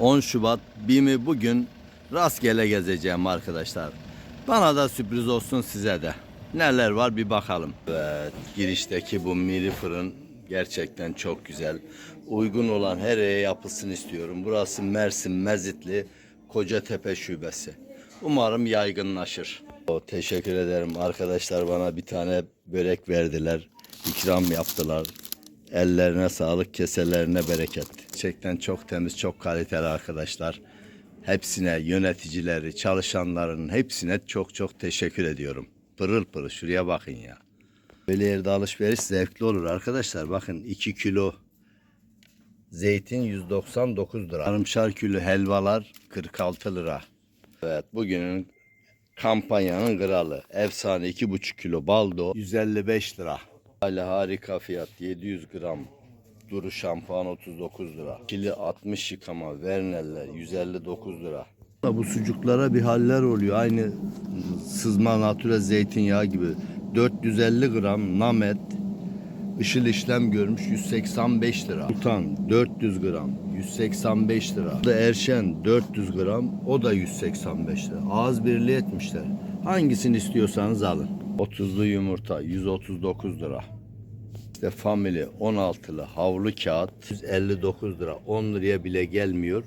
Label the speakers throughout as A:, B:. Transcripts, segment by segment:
A: 10 Şubat BİM'i bugün rastgele gezeceğim arkadaşlar. Bana da sürpriz olsun size de. Neler var bir bakalım. Evet, girişteki bu miri fırın gerçekten çok güzel. Uygun olan her yere yapılsın istiyorum. Burası Mersin Mezitli Kocatepe Şubesi. Umarım yaygınlaşır. Teşekkür ederim arkadaşlar bana bir tane börek verdiler. ikram yaptılar. Ellerine sağlık, keselerine bereket. Gerçekten çok temiz, çok kaliteli arkadaşlar. Hepsine, yöneticileri, çalışanların hepsine çok çok teşekkür ediyorum. Pırıl pırıl şuraya bakın ya. Böyle yerde alışveriş zevkli olur arkadaşlar. Bakın 2 kilo zeytin 199 lira. Sarımşar kilo helvalar 46 lira. Evet bugünün kampanyanın kralı. Efsane 2,5 kilo baldo 155 lira. Hala harika fiyat 700 gram. Duru şampuan 39 lira. Kili 60 yıkama verneller 159 lira. Bu sucuklara bir haller oluyor. Aynı sızma natürel zeytinyağı gibi. 450 gram namet Işıl işlem görmüş 185 lira. Sultan 400 gram 185 lira. Bu da Erşen 400 gram o da 185 lira. Ağız birliği etmişler. Hangisini istiyorsanız alın. 30'lu yumurta 139 lira. İşte Family 16'lı havlu kağıt 159 lira. 10 liraya bile gelmiyor.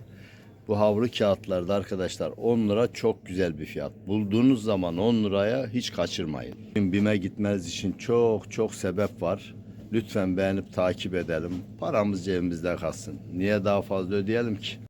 A: Bu havlu kağıtlarda arkadaşlar 10 lira çok güzel bir fiyat. Bulduğunuz zaman 10 liraya hiç kaçırmayın. BİM'e gitmeniz için çok çok sebep var. Lütfen beğenip takip edelim. Paramız cebimizde kalsın. Niye daha fazla ödeyelim ki?